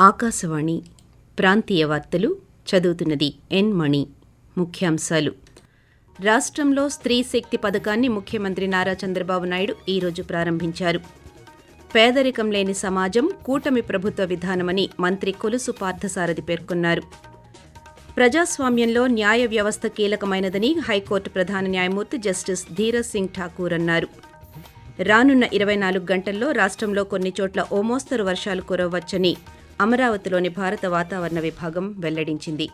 ఆకాశవాణి ప్రాంతీయ వార్తలు చదువుతున్నది ఎన్ మణి. ముఖ్యాంశాలు. రాష్ట్రంలో స్త్రీ శక్తి పథకాన్ని ముఖ్యమంత్రి నారా చంద్రబాబు నాయుడు ఈరోజు ప్రారంభించారు. పేదరికం లేని సమాజం కూటమి ప్రభుత్వ విధానమని మంత్రి కొలుసు పార్థసారథి పేర్కొన్నారు. ప్రజాస్వామ్యంలో న్యాయ వ్యవస్థ కీలకమైనదని హైకోర్టు ప్రధాన న్యాయమూర్తి జస్టిస్ ధీరజ్ సింగ్ ఠాకూర్ అన్నారు. రానున్న ఇరవై నాలుగు గంటల్లో రాష్ట్రంలో కొన్ని చోట్ల ఓ మోస్తరు వర్షాలు కురవవచ్చని అమరావతిలోని భారత వాతావరణ విభాగం వెల్లడించింది.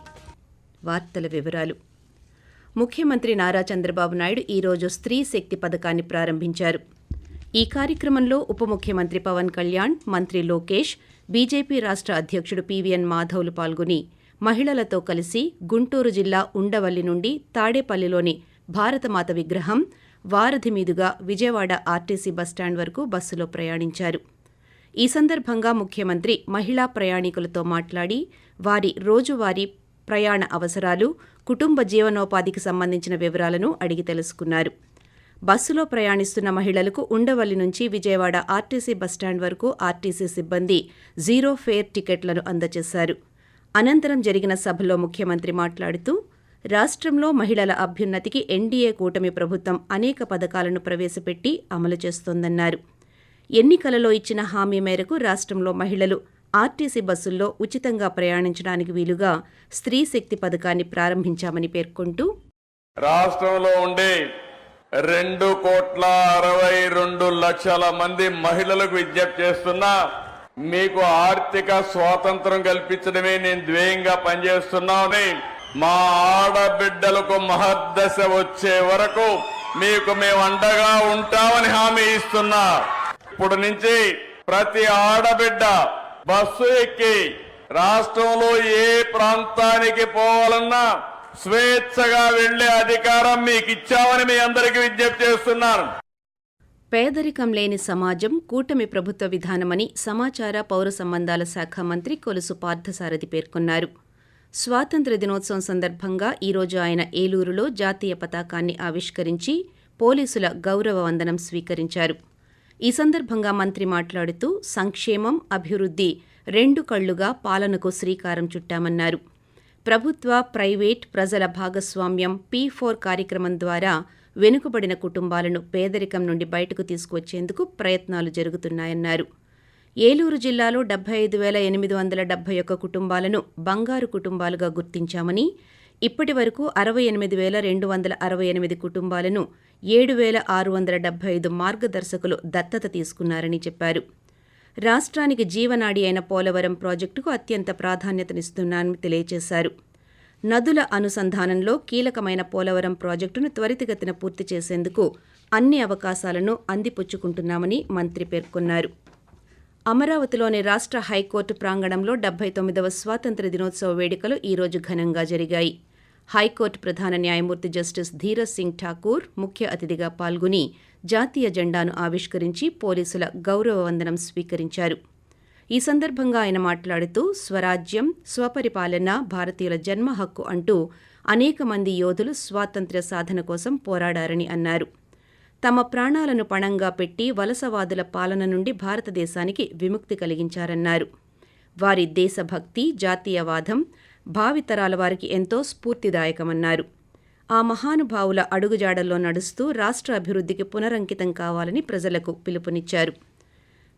వార్తల వివరాలు. ముఖ్యమంత్రి నారా చంద్రబాబు నాయుడు ఈరోజు స్త్రీ శక్తి పథకాన్ని ప్రారంభించారు. ఈ కార్యక్రమంలో ఉప ముఖ్యమంత్రి పవన్ కళ్యాణ్ మంత్రి లోకేష్ బీజేపీ రాష్ట్ర అధ్యక్షుడు పీవీఎన్ మాధవ్లు పాల్గొని మహిళలతో కలిసి గుంటూరు జిల్లా ఉండవల్లి నుండి తాడేపల్లిలోని భారతమాత విగ్రహం వారధి మీదుగా విజయవాడ ఆర్టీసీ బస్టాండ్ వరకు బస్సులో ప్రయాణించారు. ఈ సందర్భంగా ముఖ్యమంత్రి మహిళా ప్రయాణికులతో మాట్లాడి వారి రోజువారీ ప్రయాణ అవసరాలు కుటుంబ జీవనోపాధికి సంబంధించిన వివరాలను అడిగి తెలుసుకున్నారు. బస్సులో ప్రయాణిస్తున్న మహిళలకు ఉండవల్లి నుంచి విజయవాడ ఆర్టీసీ బస్టాండ్ వరకు ఆర్టీసీ సిబ్బంది జీరో ఫేర్ టికెట్లను అందజేశారు. అనంతరం జరిగిన సభలో ముఖ్యమంత్రి మాట్లాడుతూ రాష్ట్రంలో మహిళల అభ్యున్నతికి ఎన్డీఏ కూటమి ప్రభుత్వం అనేక పథకాలను ప్రవేశపెట్టి అమలు చేస్తోందన్నారు. ఎన్నికలలో ఇచ్చిన హామీ మేరకు రాష్ట్రంలో మహిళలు ఆర్టీసీ బస్సుల్లో ఉచితంగా ప్రయాణించడానికి వీలుగా స్త్రీ శక్తి పథకాన్ని ప్రారంభించామని పేర్కొంటూ రాష్ట్రంలో ఉండే రెండు కోట్ల అరవై రెండు లక్షల మంది మహిళలకు విజ్ఞప్తి చేస్తున్నా మీకు ఆర్థిక స్వాతంత్రం కల్పించడమే నేను ధ్యేయంగా పనిచేస్తున్నామని మా ఆడబిడ్డలకు మహద్దశ వచ్చే వరకు మీకు మేము అండగా ఉంటామని హామీ ఇస్తున్నా. ఇప్పుడు నుంచి ప్రతి ఆడబిడ్డ బస్సు ఎక్కి రాష్ట్రంలో ఏ ప్రాంతానికి పోవాలన్నా స్వేచ్ఛగా వెళ్ళే అధికారం మీకు ఇచ్చామని మీ అందరికీ విజ్ఞప్తి చేస్తున్నాను. పేదరికం లేని సమాజం కూటమి ప్రభుత్వ విధానమని సమాచార పౌర సంబంధాల శాఖ మంత్రి కొలుసు పార్థసారథి పేర్కొన్నారు. స్వాతంత్ర దినోత్సవం సందర్భంగా ఈరోజు ఆయన ఏలూరులో జాతీయ పతాకాన్ని ఆవిష్కరించి పోలీసుల గౌరవ వందనం స్వీకరించారు. ఈ సందర్భంగా మంత్రి మాట్లాడుతూ సంక్షేమం అభివృద్ధి రెండు కళ్ళుగా పాలనకు శ్రీకారం చుట్టామన్నారు. ప్రభుత్వ ప్రైవేట్ ప్రజల భాగస్వామ్యం పీ ఫోర్ కార్యక్రమం ద్వారా వెనుకబడిన కుటుంబాలను పేదరికం నుండి బయటకు తీసుకువచ్చేందుకు ప్రయత్నాలు జరుగుతున్నాయన్నారు. ఏలూరు జిల్లాలో డెబ్బై ఐదు వేల ఎనిమిది వందల డెబ్బై ఒక్క కుటుంబాలను బంగారు కుటుంబాలుగా గుర్తించామని ఇప్పటి వరకు అరవై ఎనిమిది వేల రెండు వందల అరవై ఎనిమిది కుటుంబాలను ఏడు వేల ఆరు వందల డెబ్బై ఐదు మార్గదర్శకులు దత్తత తీసుకున్నారని చెప్పారు. రాష్ట్రానికి జీవనాడి అయిన పోలవరం ప్రాజెక్టుకు అత్యంత ప్రాధాన్యతనిస్తున్నానని తెలియజేశారు నదుల అనుసంధానంలో కీలకమైన పోలవరం ప్రాజెక్టును త్వరితగతిన పూర్తి చేసేందుకు అన్ని అవకాశాలను అందిపుచ్చుకుంటున్నామని మంత్రి పేర్కొన్నారు. అమరావతిలోని రాష్ట్ర హైకోర్టు ప్రాంగణంలో డెబ్బై తొమ్మిదవ స్వాతంత్ర దినోత్సవ వేడుకలు ఈరోజు ఘనంగా జరిగాయి. హైకోర్టు ప్రధాన న్యాయమూర్తి జస్టిస్ ధీరజ్ సింగ్ ఠాకూర్ ముఖ్య అతిథిగా పాల్గొని జాతీయ జెండాను ఆవిష్కరించి పోలీసుల గౌరవ వందనం స్వీకరించారు. ఈ సందర్భంగా ఆయన మాట్లాడుతూ స్వరాజ్యం స్వపరిపాలన భారతీయుల జన్మ హక్కు అంటూ అనేక మంది యోధులు స్వాతంత్ర్య సాధన కోసం పోరాడారని అన్నారు. తమ ప్రాణాలను పణంగా పెట్టి వలసవాదుల పాలన నుండి భారతదేశానికి విముక్తి కలిగించారన్నారు. వారి దేశభక్తి జాతీయవాదం భావితరాల వారికి ఎంతో స్ఫూర్తిదాయకమన్నారు. ఆ మహానుభావుల అడుగుజాడల్లో నడుస్తూ రాష్ట్ర అభివృద్ధికి పునరంకితం కావాలని ప్రజలకు పిలుపునిచ్చారు.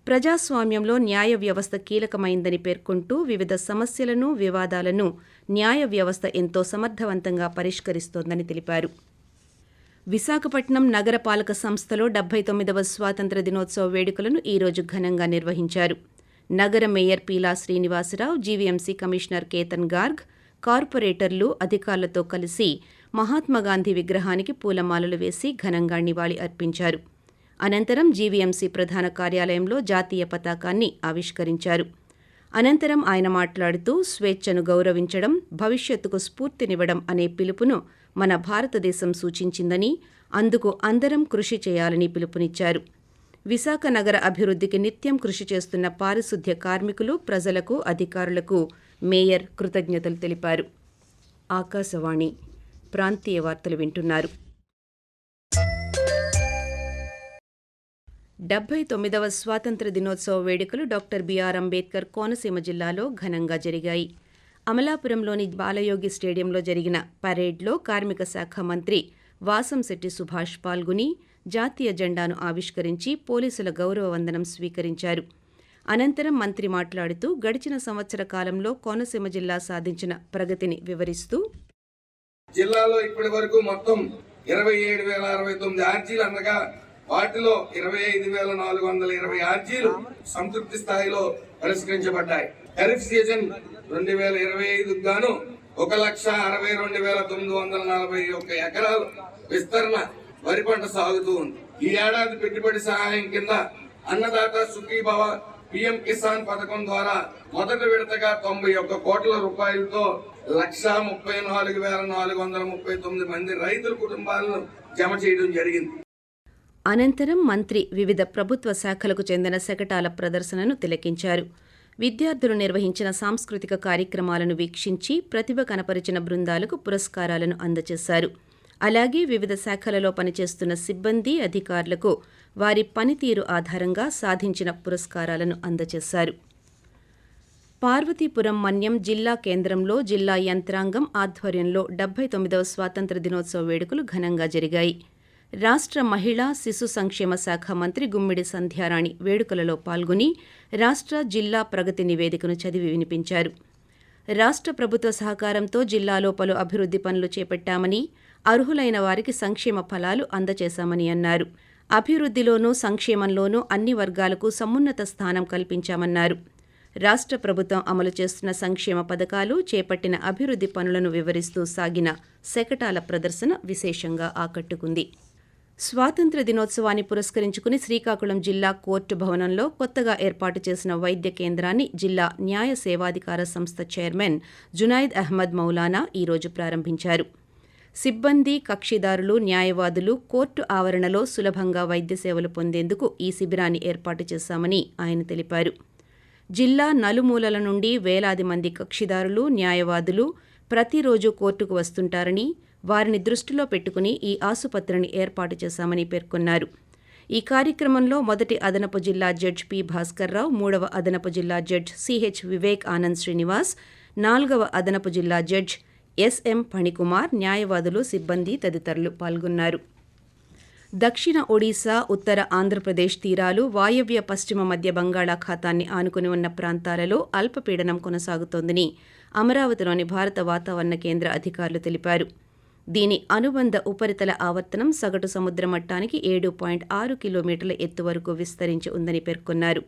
ప్రజాస్వామ్యంలో న్యాయ వ్యవస్థ కీలకమైందని పేర్కొంటూ వివిధ సమస్యలను వివాదాలను న్యాయ వ్యవస్థ ఎంతో సమర్థవంతంగా పరిష్కరిస్తోందని తెలిపారు. విశాఖపట్నం నగరపాలక సంస్థలో డెబ్బై తొమ్మిదవ స్వాతంత్ర దినోత్సవ వేడుకలను ఈరోజు ఘనంగా నిర్వహించారు. నగర mayor Peela Srinivasa Rao GVMC commissioner Ketan Garg కార్పొరేటర్లు అధికారులతో కలిసి మహాత్మాగాంధీ విగ్రహానికి పూలమాలలు వేసి ఘనంగా నివాళి అర్పించారు. అనంతరం జీవీఎంసీ ప్రధాన కార్యాలయంలో జాతీయ పతాకాన్ని ఆవిష్కరించారు. అనంతరం ఆయన మాట్లాడుతూ స్వేచ్ఛను గౌరవించడం భవిష్యత్తుకు స్ఫూర్తినివ్వడం అనే పిలుపును మన భారతదేశం సూచించిందని అందుకు అందరం కృషి చేయాలని పిలుపునిచ్చారు. విశాఖ నగర అభివృద్ధికి నిత్యం కృషి చేస్తున్న పారిశుద్ధ్య కార్మికులు ప్రజలకు అధికారులకు మేయర్ కృతజ్ఞతలు తెలిపారు. ఆకాశవాణి ప్రాంతీయ వార్తలు వింటున్నారు. డెబ్బై తొమ్మిదవ స్వాతంత్ర దినోత్సవ వేడుకలు డాక్టర్ బిఆర్ అంబేద్కర్ కోనసీమ జిల్లాలో ఘనంగా జరిగాయి. అమలాపురంలోని బాలయోగి స్టేడియంలో జరిగిన పరేడ్లో కార్మిక శాఖ మంత్రి వాసంశెట్టి సుభాష్ పాల్గొని జాతీయ జెండాను ఆవిష్కరించి పోలీసుల గౌరవ వందనం స్వీకరించారు. అనంతరం మంత్రి మాట్లాడుతూ గడిచిన సంవత్సర కాలంలో కోనసీమ జిల్లా సాధించిన ప్రగతిని వివరిస్తూ జిల్లాలో ఇప్పటి వరకు మొత్తం ఇరవై ఏడు వేల అరవై తొమ్మిది ఆర్జీలు అనగా వాటిలో ఇరవై ఐదు వేల నాలుగు వందల ఇరవై ఆర్జీలు సంతృప్తి స్థాయిలో పరిష్కరించబడ్డాయి. ఖరీఫ్ సీజన్ రెండు వేల ఇరవై ఐదుకు గాను ఒక లక్ష అరవై రెండు వేల తొమ్మిది వందల నలభై ఒక్క ఎకరాలు విస్తరణ వరి పంట సాగుతూ ఉంది. ఈ ఏడాది పెట్టుబడి సహాయం కింద అన్నదాత సుఖీభవ పిఎం కిసాన్ పథకం ద్వారా మొదటి విడతగా తొంభై ఒక్క కోట్ల రూపాయలతో లక్షా ముప్పై నాలుగు వేల నాలుగు వందల ముప్పై తొమ్మిది మంది రైతుల కుటుంబాలను జమ చేయడం జరిగింది. అనంతరం మంత్రి వివిధ ప్రభుత్వ శాఖలకు చెందిన శకటాల ప్రదర్శనను తిలకించారు. విద్యార్థులు నిర్వహించిన సాంస్కృతిక కార్యక్రమాలను వీక్షించి ప్రతిభ కనపరిచిన బృందాలకు పురస్కారాలను అందజేశారు అలాగే వివిధ శాఖలలో పనిచేస్తున్న సిబ్బంది అధికారులకు వారి పనితీరు ఆధారంగా సాధించిన పురస్కారాలను అందజేశారు. పార్వతీపురం మన్యం జిల్లా కేంద్రంలో జిల్లా యంత్రాంగం ఆధ్వర్యంలో డెబ్బై తొమ్మిదవ స్వాతంత్ర దినోత్సవ వేడుకలు ఘనంగా జరిగాయి. రాష్ట్ర మహిళా శిశు సంక్షేమ శాఖ మంత్రి గుమ్మిడి సంధ్యారాణి వేడుకలలో పాల్గొని రాష్ట్ర జిల్లా ప్రగతి నివేదికను చదివి వినిపించారు. రాష్ట్ర ప్రభుత్వ సహకారంతో జిల్లాలో పలు అభివృద్ధి పనులు చేపట్టామని అర్హులైన వారికి సంక్షేమ ఫలాలు అందజేశామని అన్నారు. అభివృద్ధిలోనూ సంక్షేమంలోనూ అన్ని వర్గాలకు సమున్నత స్థానం కల్పించామన్నారు. రాష్ట్ర ప్రభుత్వం అమలు చేస్తున్న సంక్షేమ పథకాలు చేపట్టిన అభివృద్ధి పనులను వివరిస్తూ సాగిన శకటాల ప్రదర్శన విశేషంగా ఆకట్టుకుంది. స్వాతంత్ర దినోత్సవాన్ని పురస్కరించుకుని శ్రీకాకుళం జిల్లా కోర్టు భవనంలో కొత్తగా ఏర్పాటు చేసిన వైద్య కేంద్రాన్ని జిల్లా న్యాయ సేవాధికార సంస్థ చైర్మన్ జునైద్ అహ్మద్ మౌలానా ఈరోజు ప్రారంభించారు. సిబ్బంది కక్షిదారులు న్యాయవాదులు కోర్టు ఆవరణలో సులభంగా వైద్య సేవలు పొందేందుకు ఈ శిబిరాన్ని ఏర్పాటు చేశామని ఆయన తెలిపారు. జిల్లా నలుమూలల నుండి వేలాది మంది కక్షిదారులు న్యాయవాదులు ప్రతిరోజు కోర్టుకు వస్తుంటారని వారిని దృష్టిలో పెట్టుకుని ఈ ఆసుపత్రిని ఏర్పాటు చేశామని పేర్కొన్నారు. ఈ కార్యక్రమంలో మొదటి అదనపు జిల్లా జడ్జ్ పి భాస్కర్రావు మూడవ అదనపు జిల్లా జడ్జ్ సిహెచ్ వివేక్ ఆనంద్ శ్రీనివాస్ నాలుగవ అదనపు జిల్లా జడ్జ్ ఎస్ఎం ఫణికుమార్ న్యాయవాదులు సిబ్బంది తదితరులు పాల్గొన్నారు. దక్షిణ ఒడిశా ఉత్తర ఆంధ్రప్రదేశ్ తీరాలు వాయవ్య పశ్చిమ మధ్య బంగాళాఖాతాన్ని ఆనుకుని ఉన్న ప్రాంతాలలో అల్పపీడనం కొనసాగుతోందని అమరావతిలోని భారత వాతావరణ కేంద్ర అధికారులు తెలిపారు. దీని అనుబంధ ఉపరితల ఆవర్తనం సగటు సముద్ర మట్టానికి ఏడు పాయింట్ ఆరు కిలోమీటర్ల ఎత్తు వరకు విస్తరించి ఉందని పేర్కొన్నారు.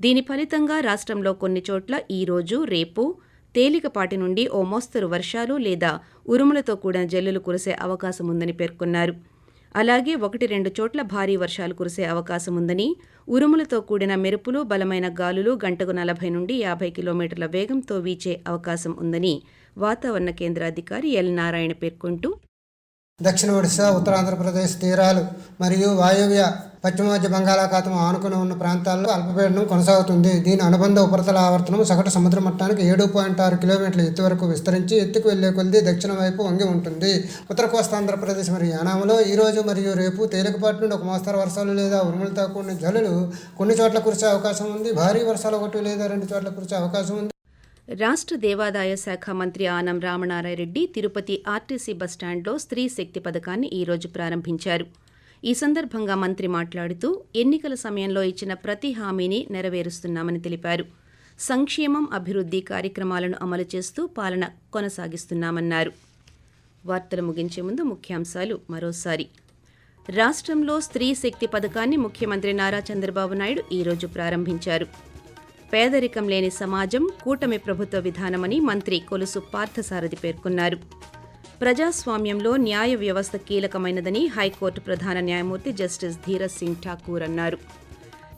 దీని ఫలితంగా రాష్ట్రంలో కొన్ని చోట్ల ఈ రోజు రేపు తేలికపాటి నుండి ఓ మోస్తరు వర్షాలు లేదా ఉరుములతో కూడిన జల్లులు కురిసే అవకాశం ఉందని పేర్కొన్నారు. అలాగే ఒకటి రెండు చోట్ల భారీ వర్షాలు కురిసే అవకాశం ఉందని ఉరుములతో కూడిన మెరుపులు బలమైన గాలులు గంటకు నలభై నుండి యాభై కిలోమీటర్ల వేగంతో వీచే అవకాశం ఉందని వాతావరణ కేంద్ర అధికారి ఎల్ నారాయణ పేర్కొంటూ దక్షిణ ఒడిశా ఉత్తరాంధ్రప్రదేశ్ తీరాలు మరియు వాయువ్య పశ్చిమ మధ్య బంగాళాఖాతం ఆనుకుని ఉన్న ప్రాంతాల్లో అల్పపీడనం కొనసాగుతుంది. దీని అనుబంధ ఉపరితల ఆవర్తనం సగటు సముద్ర మట్టానికి ఏడు పాయింట్ ఆరు కిలోమీటర్ల ఎత్తు వరకు విస్తరించి ఎత్తుకు వెళ్ళే కొద్ది దక్షిణ వైపు వంగి ఉంటుంది. ఉత్తర కోస్తాంధ్రప్రదేశ్ మరియు యానాములో ఈ రోజు మరియు రేపు తేలికపాటి నుండి ఒక మోస్తరు వర్షాలు లేదా ఉరుములతో కూడిన జల్లులు కొన్ని చోట్ల కురిసే అవకాశం ఉంది. భారీ వర్షాలు ఒకటి లేదా రెండు చోట్ల కురిసే అవకాశం ఉంది. రాష్ట్ర దేవాదాయ శాఖ మంత్రి ఆనం రామనారాయణ రెడ్డి తిరుపతి ఆర్టీసీ బస్టాండ్లో స్త్రీ శక్తి పథకాన్ని ఈరోజు ప్రారంభించారు. ఈ సందర్భంగా మంత్రి మాట్లాడుతూ ఎన్నికల సమయంలో ఇచ్చిన ప్రతి హామీని నెరవేరుస్తున్నామని తెలిపారు. సంక్షేమం అభివృద్ధి కార్యక్రమాలను అమలు చేస్తూ పాలన కొనసాగిస్తున్నామన్నారు. వార్తలు ముగించే ముందు ముఖ్యాంశాలు మరోసారి. రాష్ట్రంలో స్త్రీ శక్తి పథకాన్ని ముఖ్యమంత్రి నారా చంద్రబాబు నాయుడు ఈరోజు ప్రారంభించారు. పేదరికం లేని సమాజం కూటమి ప్రభుత్వ విధానమని మంత్రి కొలుసు పార్థసారథి పేర్కొన్నారు. ప్రజాస్వామ్యంలో న్యాయ వ్యవస్థ కీలకమైనదని హైకోర్టు ప్రధాన న్యాయమూర్తి జస్టిస్ ధీరజ్ సింగ్ ఠాకూర్ అన్నారు.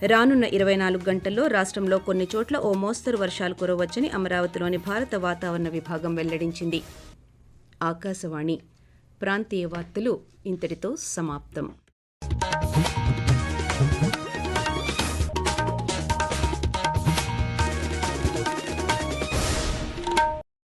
రానున్న ఇరవై నాలుగు గంటల్లో రాష్ట్రంలో కొన్ని చోట్ల ఓ మోస్తరు వర్షాలు కురవచ్చని అమరావతిలోని భారత వాతావరణ విభాగం వెల్లడించింది. ఆకాశవాణి ప్రాంతీయ వార్తలు ఇంతటితో సమాప్తం.